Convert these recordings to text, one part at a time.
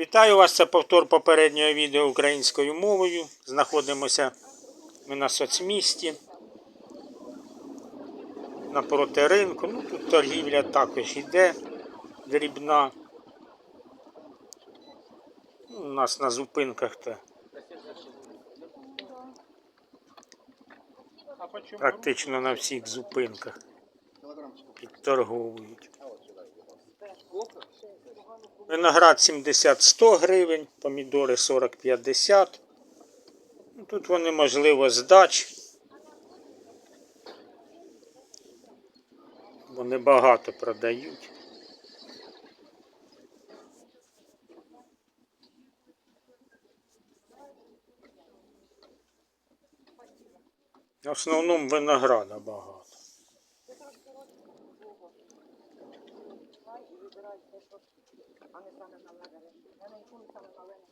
Вітаю вас, це повтор попереднього відео українською мовою. Знаходимося ми на соцмісті. Напроти ринку. Ну, тут торгівля також йде дрібна. Ну, У нас на зупинках то практично на всіх зупинках підторговують. Виноград 70-100 гривень, помідори 40-50. Ну, Тут вони, можливо, здач. Бо небагато продають. В основному винограда багато. вибирають те, що, а не саме належне. Я не ніколи саме належне.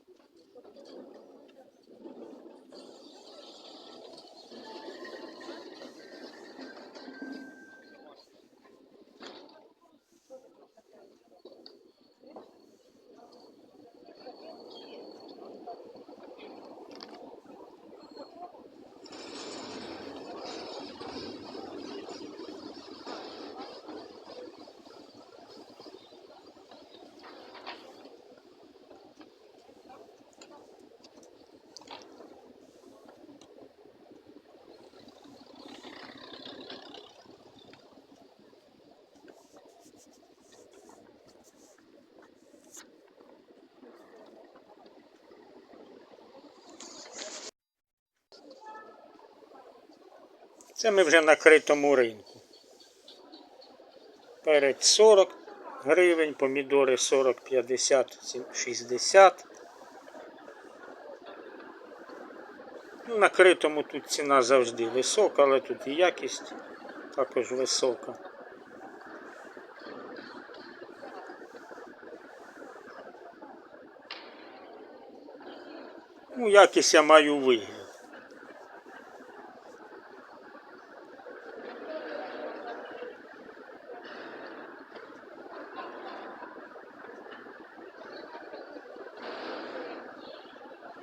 Це ми вже на критому ринку. Перець 40 гривень, помідори 40, 50, 60. Ну, на критому тут ціна завжди висока, але тут і якість також висока. Ну, якість я маю вигляд.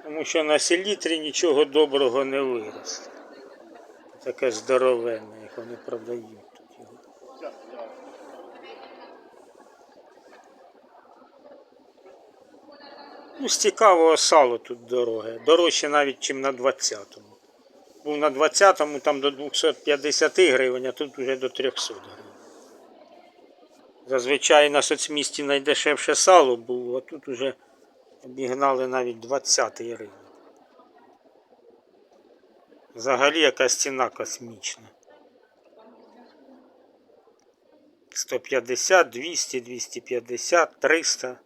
Тому що на селітрі нічого доброго не виросте. Таке здоровенне, як вони продають тут його. Ну, з цікавого сало тут дороге. Дорожче навіть, ніж на 20-му. Був на 20-му там до 250 гривень, а тут вже до 300 гривень. Зазвичай на соцмісті найдешевше сало було, а тут уже обігнали навіть 20 ринок. Взагалі якась ціна космічна. 150, 200, 250, 300.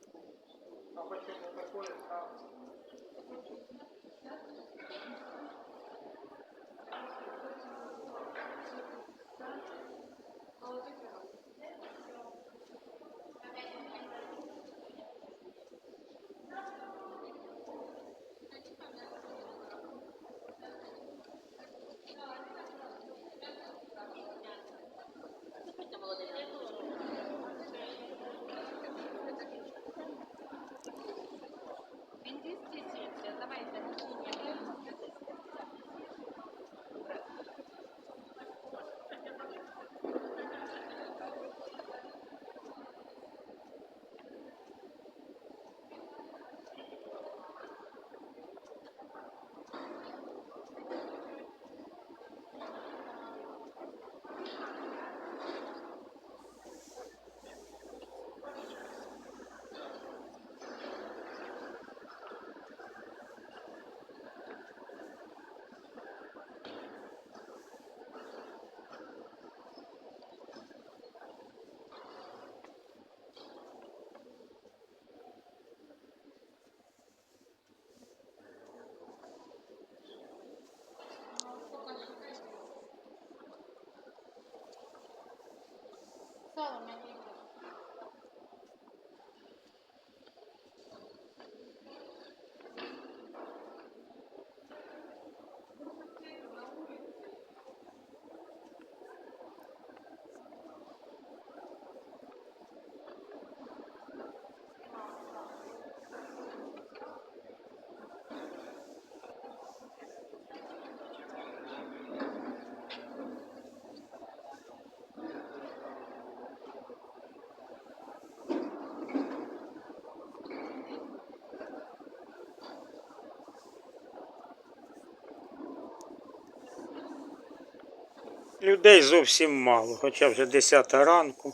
Людей зовсім мало, хоча вже 10 ранку.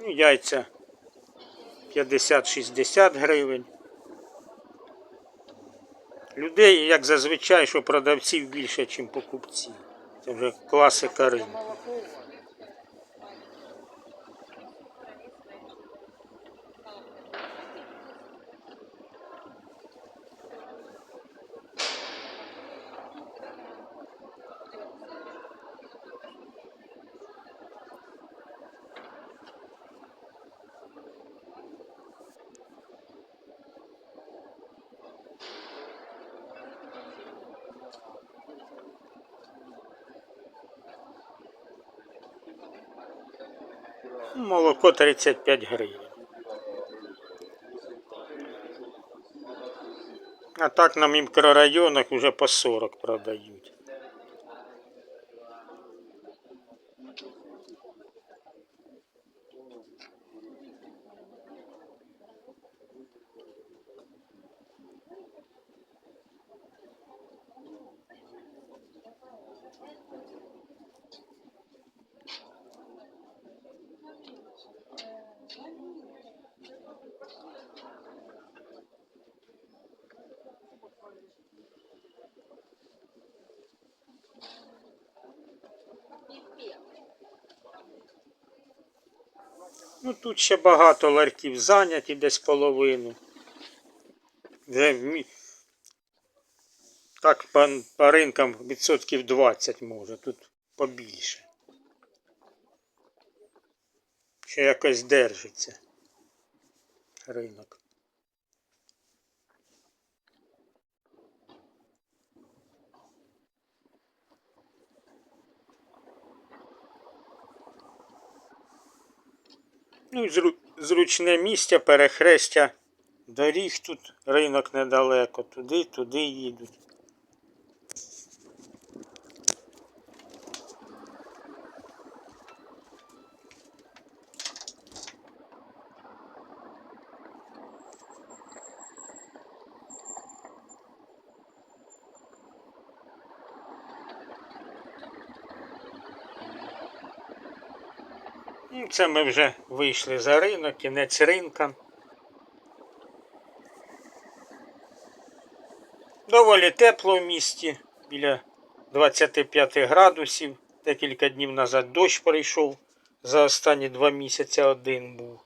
Ну, яйця 50-60 гривень. Людей, як зазвичай, що продавців більше, ніж покупців. Це вже класика ринку. Молоко 35 гривень. А так на мікрорайонах вже по 40 продають. Ну тут ще багато ларьків зайняті, десь половину. Вже так по, по ринкам відсотків 20 може, тут побільше. Ще якось держиться ринок. Ну, і зру- зручне місце, перехрестя доріг тут, ринок недалеко, туди, туди їдуть. Ну, Це ми вже вийшли за ринок, кінець ринка. Доволі тепло в місті, біля 25 градусів. Декілька днів назад дощ прийшов. За останні два місяці один був.